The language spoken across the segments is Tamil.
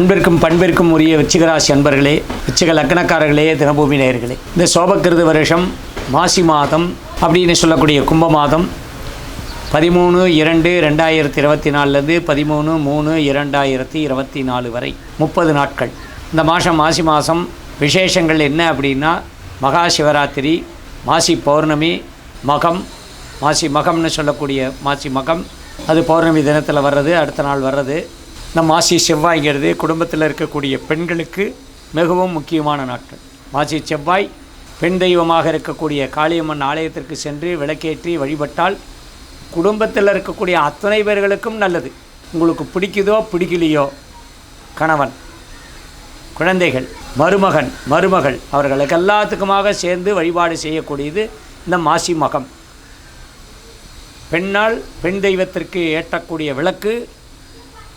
அன்பிற்கும் பண்பிற்கும் உரிய விச்சிகராசி அன்பர்களே விச்சிக லக்னக்காரர்களே தினபூமி நேயர்களே. இந்த சோபக்கிருது வருஷம் மாசி மாதம் அப்படின்னு சொல்லக்கூடிய கும்ப மாதம். பதிமூணு இரண்டு ரெண்டாயிரத்தி இருபத்தி நாலுலேருந்து பதிமூணு மூணு இரண்டாயிரத்தி இருபத்தி நாலு வரை முப்பது நாட்கள். இந்த மாதம் மாசி மாதம் விசேஷங்கள் என்ன அப்படின்னா மகா சிவராத்திரி மாசி பௌர்ணமி மகம். மாசி மகம்னு சொல்லக்கூடிய மாசி மகம். அது பௌர்ணமி தினத்தில் வர்றது அடுத்த நாள் வர்றது. இந்த மாசி செவ்வாய்ங்கிறது குடும்பத்தில் இருக்கக்கூடிய பெண்களுக்கு மிகவும் முக்கியமான நாட்கள். மாசி செவ்வாய் பெண் தெய்வமாக இருக்கக்கூடிய காளியம்மன் ஆலயத்திற்கு சென்று விளக்கேற்றி வழிபட்டால் குடும்பத்தில் இருக்கக்கூடிய அத்தனை பேர்களுக்கும் நல்லது. உங்களுக்கு பிடிக்குதோ பிடிக்கலையோ கணவன் குழந்தைகள் மருமகன் மருமகள் அவர்களுக்கு எல்லாத்துக்குமாக சேர்ந்து வழிபாடு செய்யக்கூடியது இந்த மாசி மகம். பெண்ணால் பெண் தெய்வத்திற்கு ஏற்றக்கூடிய விளக்கு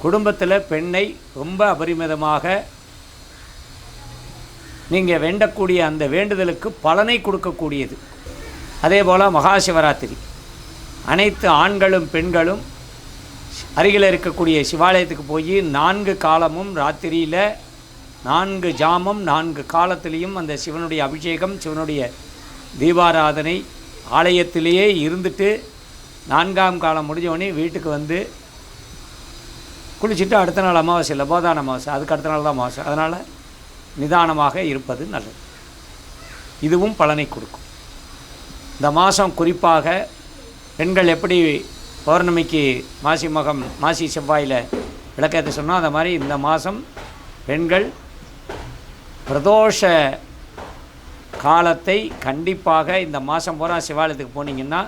குடும்பத்தில் பெண்ணை ரொம்ப அபரிமிதமாக நீங்கள் வேண்டக்கூடிய அந்த வேண்டுதலுக்கு பலனை கொடுக்கக்கூடியது. அதே போல் மகா சிவராத்திரி அனைத்து ஆண்களும் பெண்களும் அருகில் இருக்கக்கூடிய சிவாலயத்துக்கு போய் நான்கு காலமும் ராத்திரியில் நான்கு ஜாமம் நான்கு காலத்திலையும் அந்த சிவனுடைய அபிஷேகம் சிவனுடைய தீபாராதனை ஆலயத்திலேயே இருந்துட்டு நான்காம் காலம் முடிஞ்சவொடனே வீட்டுக்கு வந்து குளிச்சுட்டு அடுத்த நாள் அமாவாசை இல்லை போதான அமாவாசை அதுக்கு அடுத்த நாள் தான் அமாவாசை. அதனால் நிதானமாக இருப்பது நல்லது. இதுவும் பலனை கொடுக்கும். இந்த மாதம் குறிப்பாக பெண்கள் எப்படி பௌர்ணமிக்கு மாசி மகம் மாசி செவ்வாயில் விளக்கத்தை சொன்னோம் அந்த மாதிரி இந்த மாதம் பெண்கள் பிரதோஷ காலத்தை கண்டிப்பாக இந்த மாதம் பூரா சிவாலயத்துக்கு போனீங்கன்னா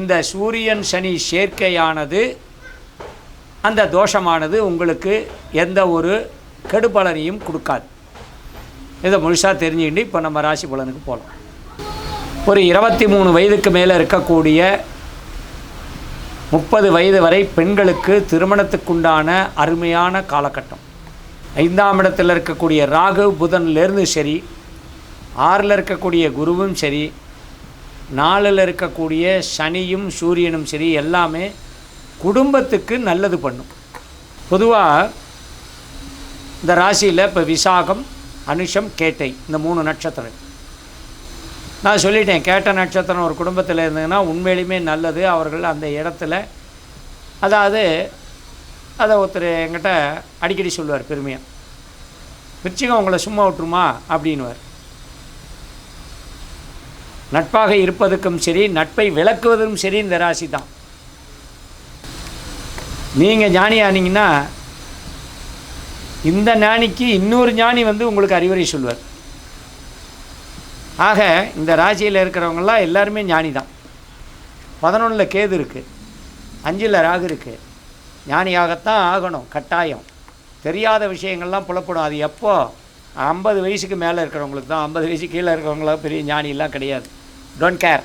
இந்த சூரியன் சனி சேர்க்கையானது அந்த தோஷமானது உங்களுக்கு எந்த ஒரு கெடுபலனையும் கொடுக்காது. இதை முழுசாக தெரிஞ்சுக்கிட்டு இப்போ நம்ம ராசி பலனுக்கு போகலாம் ஒரு இருபத்தி மூணு வயதுக்கு மேலே இருக்கக்கூடிய முப்பது வயது வரை பெண்களுக்கு திருமணத்துக்குண்டான அருமையான காலகட்டம். ஐந்தாம் இடத்தில் இருக்கக்கூடிய ராகு புதன்லேருந்து சரி ஆறில் இருக்கக்கூடிய குருவும் சரி நாலில் இருக்கக்கூடிய சனியும் சூரியனும் சரி எல்லாமே குடும்பத்துக்கு நல்லது பண்ணும். பொதுவாக இந்த ராசியில் இப்போ விசாகம் அனுஷம் கேட்டை இந்த மூணு நட்சத்திரம். நான் சொல்லிட்டேன் கேட்ட நட்சத்திரம் ஒரு குடும்பத்தில் இருந்ததுன்னா உண்மையிலுமே நல்லது. அவர்கள் அந்த இடத்துல அதாவது அதை ஒருத்தர் என்கிட்ட அடிக்கடி சொல்லுவார் பெருமையாக விருச்சிகம் உங்களை சும்மா விட்டுருமா? அப்படின்னுவார். நட்பாக இருப்பதுக்கும் சரி நட்பை விளக்குவதும் சரி இந்த ராசி தான் நீங்கள் ஞானி ஆனீங்கன்னா இந்த ஞானிக்கு இன்னொரு ஞானி வந்து உங்களுக்கு அறிவுரை சொல்வார். ஆக இந்த ராசியில் இருக்கிறவங்கெல்லாம் எல்லாருமே ஞானி தான். பதினொன்றில் கேது இருக்குது அஞ்சில் ராகு இருக்குது ஞானியாகத்தான் ஆகணும் கட்டாயம். தெரியாத விஷயங்கள்லாம் புலப்படும். அது எப்போ? ஐம்பது வயசுக்கு மேலே இருக்கிறவங்களுக்கு தான். ஐம்பது வயசு கீழே இருக்கிறவங்களாம் பெரிய ஞானிலாம் கிடையாது. டோன்ட் கேர்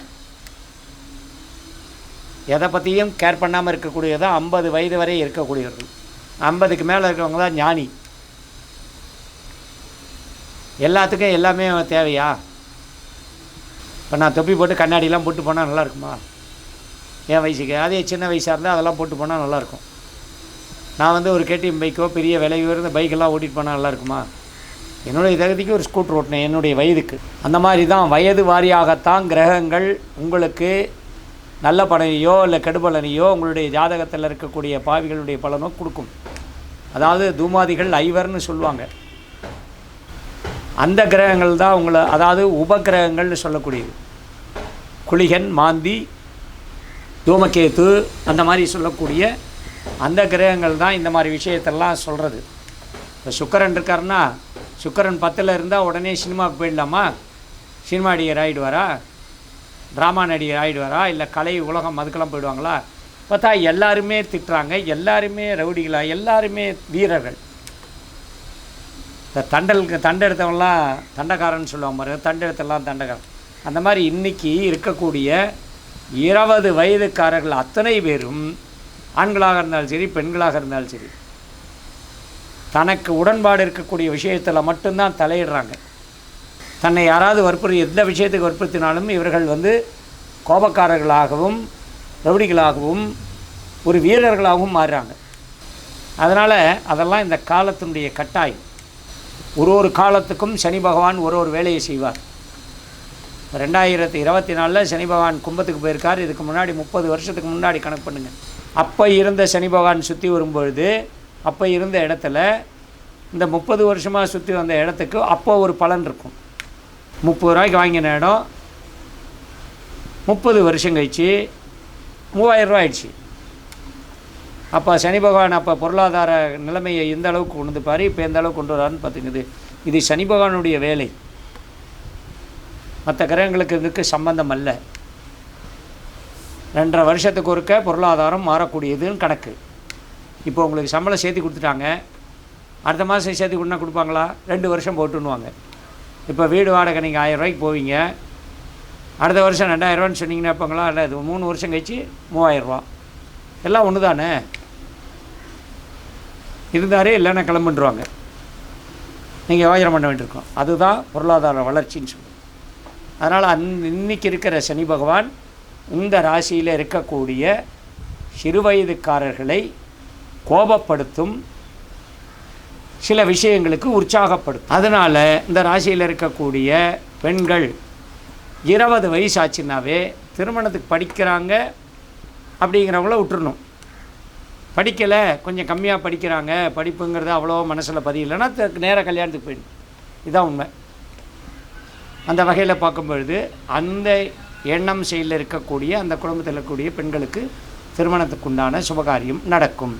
எதை பற்றியும் கேர் பண்ணாமல் இருக்கக்கூடியதான் ஐம்பது வயது வரை இருக்கக்கூடியவர்கள் ஐம்பதுக்கு மேலே இருக்கிறவங்க தான் ஞானி. எல்லாத்துக்கும் எல்லாமே தேவையா? இப்போ நான் தொப்பி போட்டு கண்ணாடிலாம் போட்டு போனால் நல்லா இருக்குமா? என் வயசுக்கு. அதே சின்ன வயசாக இருந்தால் அதெல்லாம் போட்டு போனால் நல்லாயிருக்கும் நான் வந்து ஒரு கேடிஎம் பைக்கோ பெரிய விலை உயர்ந்த பைக்கெல்லாம் ஓட்டிகிட்டு போனால் நல்லா இருக்குமா? என்னுடைய தகுதிக்கு ஒரு ஸ்கூட்டர் ஓட்டினேன் என்னுடைய வயதுக்கு. அந்த மாதிரி தான் வயது வாரியாகத்தான் கிரகங்கள் உங்களுக்கு நல்ல பலனையோ இல்லை கெடுபலனையோ உங்களுடைய ஜாதகத்தில் இருக்கக்கூடிய பாவிகளுடைய பலனோ கொடுக்கும். அதாவது தூமாதிகள் ஐவர்னு சொல்லுவாங்க. அந்த கிரகங்கள் தான் உங்களை அதாவது உபகிரகங்கள்னு சொல்லக்கூடியது. குளிகன் மாந்தி தூமகேத்து அந்த மாதிரி சொல்லக்கூடிய அந்த கிரகங்கள் தான் இந்த மாதிரி விஷயத்தெல்லாம் சொல்கிறது இப்போ சுக்கரன் இருக்காருன்னா சுக்கரன் பத்தில் இருந்தால் உடனே சினிமாவுக்கு போயிடலாமா? சினிமா நடிகர் ஆகிடுவாரா ட்ராமா நடிகர் ஆகிடுவாரா இல்லை கலை உலகம் அதுக்கெல்லாம் போயிடுவாங்களா? பார்த்தா எல்லாருமே திட்டுறாங்க. எல்லாருமே ரவுடிகளாக எல்லாருமே வீரர்கள். இந்த தண்டலுக்கு தண்டை எடுத்தவங்களாம் தண்டக்காரன்னு சொல்லுவாங்க பாருங்க. தண்டை எடுத்தெல்லாம் தண்டக்காரன். அந்த மாதிரி இன்றைக்கி இருக்கக்கூடிய இருபது வயதுக்காரர்கள் அத்தனை பேரும் ஆண்களாக இருந்தாலும் சரி பெண்களாக இருந்தாலும் சரி தனக்கு உடன்பாடு இருக்கக்கூடிய விஷயத்தில் மட்டும்தான் தலையிடுறாங்க. தன்னை யாராவது வற்புறுத்தி எந்த விஷயத்துக்கு வற்புறுத்தினாலும் இவர்கள் வந்து கோபக்காரர்களாகவும் ரவுடிகளாகவும் ஒரு வீரர்களாகவும் மாறுறாங்க. அதனால் அதெல்லாம் இந்த காலத்தினுடைய கட்டாயம். ஒரு ஒரு காலத்துக்கும் சனி பகவான் ஒரு ஒரு வேலையை செய்வார். ரெண்டாயிரத்தி இருபத்தி நாலில் சனி பகவான் கும்பத்துக்கு போயிருக்கார். இதுக்கு முன்னாடி முப்பது வருஷத்துக்கு முன்னாடி கணக்கு பண்ணுங்கள் அப்போ இருந்த சனி பகவான் சுற்றி வரும்பொழுது அப்போ இருந்த இடத்துல இந்த முப்பது வருஷமாக சுற்றி வந்த இடத்துக்கு அப்போ ஒரு பலன் இருக்கும். முப்பது ரூபாய்க்கு வாங்கின இடம். முப்பது வருஷம் கழிச்சு மூவாயிரம் ஆயிடுச்சு. அப்போ சனி பகவான் அப்போ பொருளாதார நிலைமையை எந்த அளவுக்கு கொண்டு பாரு இப்போ எந்த அளவுக்கு கொண்டு வரான்னு பார்த்துக்குது. இது சனி பகவானுடைய வேலை. மற்ற கிரகங்களுக்கு இதுக்கு சம்பந்தம் அல்ல. ரெண்டரை வருஷத்துக்கு ஒருக்க பொருளாதாரம் மாறக்கூடியதுன்னு கணக்கு. இப்போ உங்களுக்கு சம்பளம் சேர்த்து கொடுத்துட்டாங்க. அடுத்த மாதம் சேர்த்து கொடுனா கொடுப்பாங்களா? ரெண்டு வருஷம் போட்டுன்னுவாங்க. இப்போ வீடு வாடகை நீங்கள் ஆயிரம் ரூபாய்க்கு போவீங்க. அடுத்த வருஷம் ரெண்டாயிரரூவான்னு சொன்னீங்கன்னா இருப்பாங்களா இல்லை இது மூணு வருஷம் கழிச்சு மூவாயிரரூவா எல்லாம் ஒன்று தானே? இருந்தாரே இல்லைன்னா கிளம்புன்றுவாங்க. நீங்கள் யோஜனை பண்ண வேண்டியிருக்கோம். அதுதான் பொருளாதார வளர்ச்சின்னு சொல்லுவோம். அதனால் அந் இன்னைக்கு இருக்கிற சனி பகவான் இந்த ராசியில் இருக்கக்கூடிய சிறுவயதுக்காரர்களை கோபப்படுத்தும் சில விஷயங்களுக்கு உற்சாகப்படும் அதனால் இந்த ராசியில் இருக்கக்கூடிய பெண்கள் இருபது வயசு ஆச்சுன்னாவே திருமணத்துக்கு படிக்கிறாங்க அப்படிங்கிறவங்கள விட்டுறணும். படிக்கலை கொஞ்சம் கம்மியாக படிக்கிறாங்க படிப்புங்கிறது அவ்வளோ மனசில் பதியலைன்னா நேராக கல்யாணத்துக்கு போயிடும் இதுதான் உண்மை. அந்த வகையில் பார்க்கும்பொழுது அந்த எண்ணம் செயலில் இருக்கக்கூடிய அந்த குடும்பத்தில் இருக்கக்கூடிய பெண்களுக்கு திருமணத்துக்குண்டான சுபகாரியம் நடக்கும்.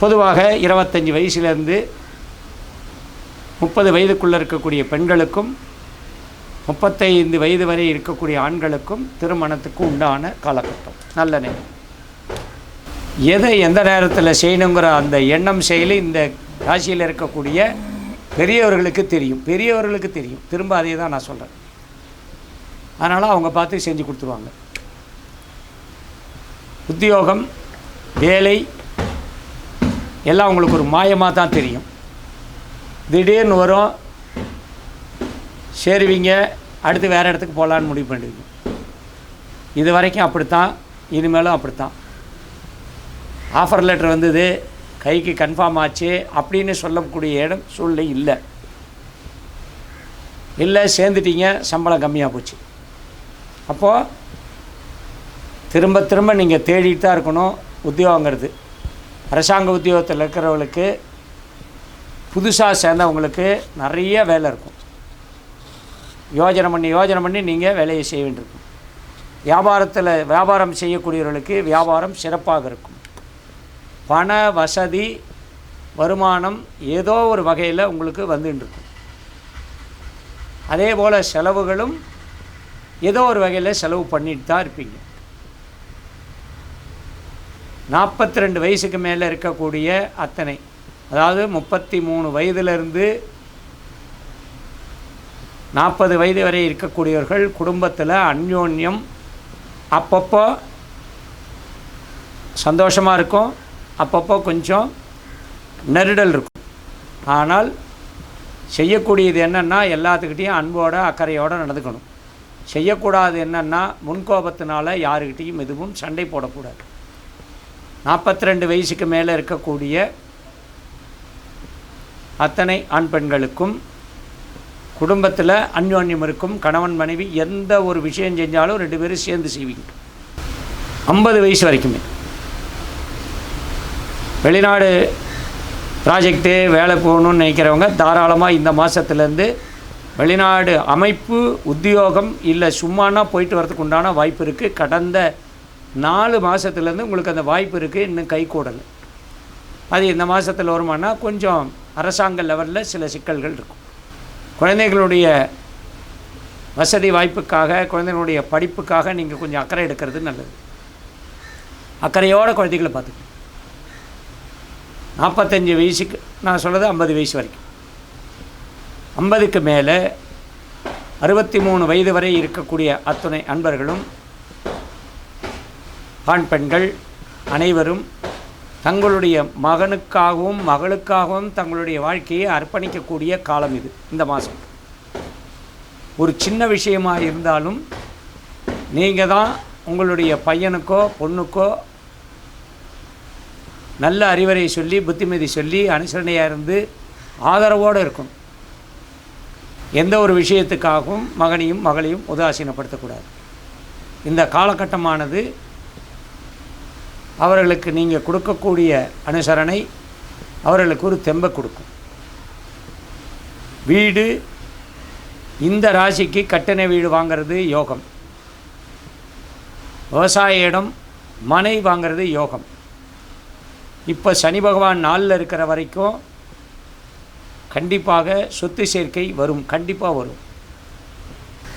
பொதுவாக இருபத்தஞ்சி வயசுலேருந்து முப்பது வயதுக்குள்ளே இருக்கக்கூடிய பெண்களுக்கும் முப்பத்தைந்து வயது வரை இருக்கக்கூடிய ஆண்களுக்கும் திருமணத்துக்கு உண்டான காலகட்டம். நல்ல நேரம். எதை எந்த நேரத்தில் செய்யணுங்கிற அந்த எண்ணம் செயலி இந்த ராசியில் இருக்கக்கூடிய பெரியவர்களுக்கு தெரியும். பெரியவர்களுக்கு தெரியும். திரும்ப அதே தான் நான் சொல்கிறேன் அதனால் அவங்க பார்த்து செஞ்சு கொடுத்துருவாங்க. உத்தியோகம் வேலை எல்லாம் உங்களுக்கு ஒரு மாயமாக தான் தெரியும். திடீர்னு வரும். சேருவீங்க. அடுத்து வேறு இடத்துக்கு போகலான்னு முடிவு பண்ணுவீங்க இது வரைக்கும் அப்படித்தான். இனிமேலும் அப்படித்தான். ஆஃபர் லெட்டர் வந்தது. கைக்கு கன்ஃபார்ம் ஆச்சு. அப்படின்னு சொல்லக்கூடிய இடம் சூழ்நிலை இல்லை. இல்லை சேர்ந்துட்டீங்க. சம்பளம் கம்மியாக போச்சு. அப்போது திரும்ப திரும்ப நீங்கள் தேடிட்டு தான் இருக்கணும். உத்தியோகங்கிறது. அரசாங்க உத்தியோகத்தில் இருக்கிறவங்களுக்கு புதுசாக சேர்ந்தவங்களுக்கு நிறைய வேலை இருக்கும். யோஜனை பண்ணி யோஜனை பண்ணி நீங்கள் வேலையை செய்ய வேண்டியிருக்கும். வியாபாரத்தில் வியாபாரம் செய்யக்கூடியவர்களுக்கு வியாபாரம் சிறப்பாக இருக்கும். பண வசதி வருமானம் ஏதோ ஒரு வகையில் உங்களுக்கு வந்துட்டுருக்கும் அதே போல் செலவுகளும் ஏதோ ஒரு வகையில் செலவு பண்ணிட்டு தான் இருப்பீங்க. நாற்பத்தி ரெண்டு வயசுக்கு மேலே இருக்கக்கூடிய அத்தனை. அதாவது முப்பத்தி மூணு வயதிலிருந்து நாற்பது வயது வரை இருக்கக்கூடியவர்கள் குடும்பத்தில் அந்யோன்யம் அப்பப்போ சந்தோஷமாக இருக்கும் அப்பப்போ கொஞ்சம் நெருடல் இருக்கும். ஆனால் செய்யக்கூடியது என்னென்னா எல்லாத்துக்கிட்டேயும் அன்போட அக்கறையோடு நடந்துக்கணும். செய்யக்கூடாது என்னென்னா முன்கோபத்தினால யாருக்கிட்டேயும் எதுவும் சண்டை போடக்கூடாது. நாற்பத்தி ரெண்டு வயசுக்கு மேலே இருக்கக்கூடிய அத்தனை ஆண் பெண்களுக்கும் குடும்பத்தில் அந்யோன்யம் இருக்கும் கணவன் மனைவி எந்த ஒரு விஷயம் செஞ்சாலும் ரெண்டு பேரும் சேர்ந்து செய்வீங்க. ஐம்பது வயசு வரைக்குமே. வெளிநாடு ப்ராஜெக்ட்டு வேலை போகணும்னு நினைக்கிறவங்க தாராளமாக இந்த மாதத்துலேருந்து வெளிநாடு அமைப்பு உத்தியோகம் இல்லை சும்மானா போயிட்டு வரதுக்கு உண்டான வாய்ப்பு இருக்குது கடந்த நாலு மாதத்துலேருந்து உங்களுக்கு அந்த வாய்ப்பு இருக்குது இன்னும் கை கூடலை. அது இந்த மாதத்தில் வருமானா கொஞ்சம் அரசாங்க லெவலில் சில சிக்கல்கள் இருக்கும். குழந்தைகளுடைய வசதி வாய்ப்புக்காக குழந்தைகளுடைய படிப்புக்காக நீங்கள் கொஞ்சம் அக்கறை எடுக்கிறது நல்லது. அக்கறையோட குழந்தைகளை பார்த்துக்கணும். நாற்பத்தஞ்சு வயசுக்கு நான் சொல்கிறது ஐம்பது வயசு வரைக்கும். ஐம்பதுக்கு மேலே அறுபத்தி மூணு வயது வரை இருக்கக்கூடிய அத்துணை அன்பர்களும் ஆண் பெண்கள் அனைவரும் தங்களுடைய மகனுக்காகவும் மகளுக்காகவும் தங்களுடைய வாழ்க்கையை அர்ப்பணிக்கக்கூடிய காலம் இது இந்த மாதம். ஒரு சின்ன விஷயமாக இருந்தாலும் நீங்கள் தான் உங்களுடைய பையனுக்கோ பொண்ணுக்கோ நல்ல அறிவுரை சொல்லி புத்திமதி சொல்லி அனுசரணையாக இருந்து ஆதரவோடு இருக்கணும். எந்த ஒரு விஷயத்துக்காகவும் மகனையும் மகளையும் உதாசீனப்படுத்தக்கூடாது. இந்த காலகட்டமானது அவர்களுக்கு நீங்கள் கொடுக்கக்கூடிய அனுசரணை அவர்களுக்கு ஒரு தெம்பை கொடுக்கும். வீடு இந்த ராசிக்கு கட்டண வீடு வாங்கிறது யோகம். விவசாய இடம் மனை வாங்கிறது யோகம். இப்போ சனி பகவான் நாளில் இருக்கிற வரைக்கும் கண்டிப்பாக சொத்து சேர்க்கை வரும் கண்டிப்பாக வரும்.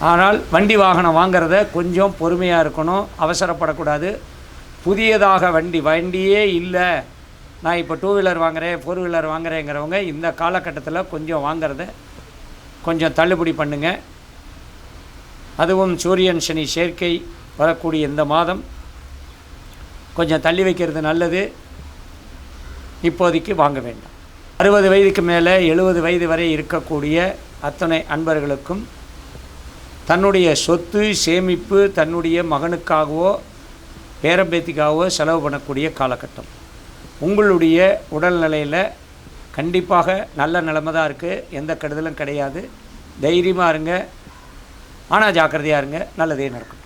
ஆனால் வண்டி வாகனம் வாங்கிறத கொஞ்சம் பொறுமையாக இருக்கணும் அவசரப்படக்கூடாது. புதியதாக வண்டி வண்டியே இல்லை. நான் இப்போ டூ வீலர் வாங்குறேன் ஃபோர் வீலர் வாங்குறேங்கிறவங்க இந்த காலகட்டத்தில் கொஞ்சம் வாங்குறத கொஞ்சம் தள்ளுபடி பண்ணுங்கள் அதுவும் சூரியன் சனி சேர்க்கை வரக்கூடிய இந்த மாதம் கொஞ்சம் தள்ளி வைக்கிறது நல்லது. இப்போதைக்கு வாங்க வேண்டாம். அறுபது வயதுக்கு மேலே எழுபது வயது வரை இருக்கக்கூடிய அத்தனை அன்பர்களுக்கும் தன்னுடைய சொத்து சேமிப்பு தன்னுடைய மகனுக்காகவோ பேரம்பேத்திக்காக செலவு பண்ணக்கூடிய காலகட்டம். உங்களுடைய உடல்நிலையில் கண்டிப்பாக நல்ல நிலைமை தான் இருக்குது எந்த கெடுதலும் கிடையாது. தைரியமாக இருங்க. ஆனால் ஜாக்கிரதையாக இருங்க. நல்லதே நடக்கும்.